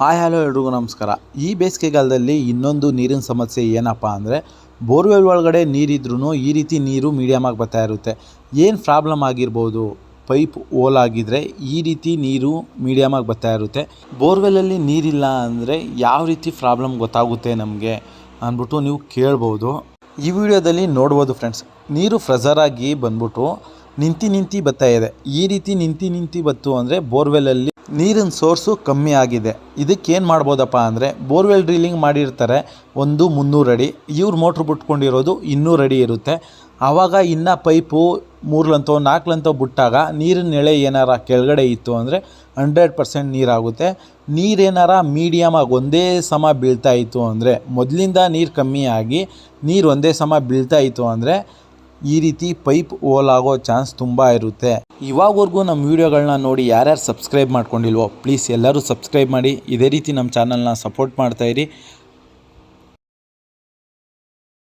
Hi, hello ಎಲ್ರಿಗೂ ನಮಸ್ಕಾರ. ಈ ಬೇಸಿಗೆಗಾಲದಲ್ಲಿ ಇನ್ನೊಂದು ನೀರಿನ ಸಮಸ್ಯೆ ಏನಪ್ಪ ಅಂದರೆ, ಬೋರ್ವೆಲ್ ಒಳಗಡೆ ನೀರಿದ್ರೂ ಈ ರೀತಿ ನೀರು ಮೀಡಿಯಮ್ ಆಗಿ ಬರ್ತಾ ಇರುತ್ತೆ. ಏನು ಪ್ರಾಬ್ಲಮ್ ಆಗಿರ್ಬೋದು? ಪೈಪ್ ಓಲ್ ಆಗಿದ್ರೆ ಈ ರೀತಿ ನೀರು ಮೀಡಿಯಮ್ ಆಗಿ ಬರ್ತಾ ಇರುತ್ತೆ. ಬೋರ್ವೆಲಲ್ಲಿ ನೀರಿಲ್ಲ ಅಂದರೆ ಯಾವ ರೀತಿ ಪ್ರಾಬ್ಲಮ್ ಗೊತ್ತಾಗುತ್ತೆ ನಮಗೆ ಅಂದ್ಬಿಟ್ಟು ನೀವು ಕೇಳ್ಬೋದು. ಈ ವಿಡಿಯೋದಲ್ಲಿ ನೋಡ್ಬೋದು ಫ್ರೆಂಡ್ಸ್ ನೀರು ಫ್ರೆಸರ್ ಆಗಿ ಬಂದ್ಬಿಟ್ಟು ನಿಂತಿ ನಿಂತಿ ಬರ್ತಾ ಇದೆ. ಈ ರೀತಿ ನಿಂತಿ ನಿಂತಿ ಬತ್ತು ಅಂದರೆ ಬೋರ್ವೆಲಲ್ಲಿ ನೀರಿನ ಸೋರ್ಸು ಕಮ್ಮಿ ಆಗಿದೆ. ಇದಕ್ಕೆ ಏನು ಮಾಡ್ಬೋದಪ್ಪ ಅಂದರೆ ಬೋರ್ವೆಲ್ ಡ್ರಿಲ್ಲಿಂಗ್ ಮಾಡಿರ್ತಾರೆ ಒಂದು ಮುನ್ನೂರು ಅಡಿ. ಇವ್ರು ಮೋಟ್ರ್ ಬಿಟ್ಕೊಂಡಿರೋದು ಇನ್ನೂರು ಅಡಿ ಇರುತ್ತೆ. ಆವಾಗ ಇನ್ನು ಪೈಪು ಮೂರ್ಲಂತೋ, ನಾಲ್ಕಲಂತೋ ಬಿಟ್ಟಾಗ ನೀರಿನ ಎಳೆ ಏನಾರ ಕೆಳಗಡೆ ಇತ್ತು ಅಂದರೆ ಹಂಡ್ರೆಡ್ ಪರ್ಸೆಂಟ್ ನೀರಾಗುತ್ತೆ. ನೀರೇನಾರ ಮೀಡಿಯಮ್ ಆಗಿ ಒಂದೇ ಸಮ ಬೀಳ್ತಾ ಇತ್ತು ಅಂದರೆ, ಮೊದಲಿಂದ ನೀರು ಕಮ್ಮಿ ಆಗಿ ನೀರು ಒಂದೇ ಸಮ ಬೀಳ್ತಾ ಇತ್ತು ಅಂದರೆ ಈ ರೀತಿ ಪೈಪ್ ಓಲ್ ಆಗೋ ಚಾನ್ಸ್ ತುಂಬ ಇರುತ್ತೆ. ಇವಾಗವರೆಗೂ ನಮ್ಮ ವೀಡಿಯೋಗಳನ್ನ ನೋಡಿ ಯಾರ್ಯಾರು ಸಬ್ಸ್ಕ್ರೈಬ್ ಮಾಡ್ಕೊಂಡಿಲ್ವೋ ಪ್ಲೀಸ್ ಎಲ್ಲರೂ ಸಬ್ಸ್ಕ್ರೈಬ್ ಮಾಡಿ. ಇದೇ ರೀತಿ ನಮ್ಮ ಚಾನಲ್ನ ಸಪೋರ್ಟ್ ಮಾಡ್ತಾಯಿರಿ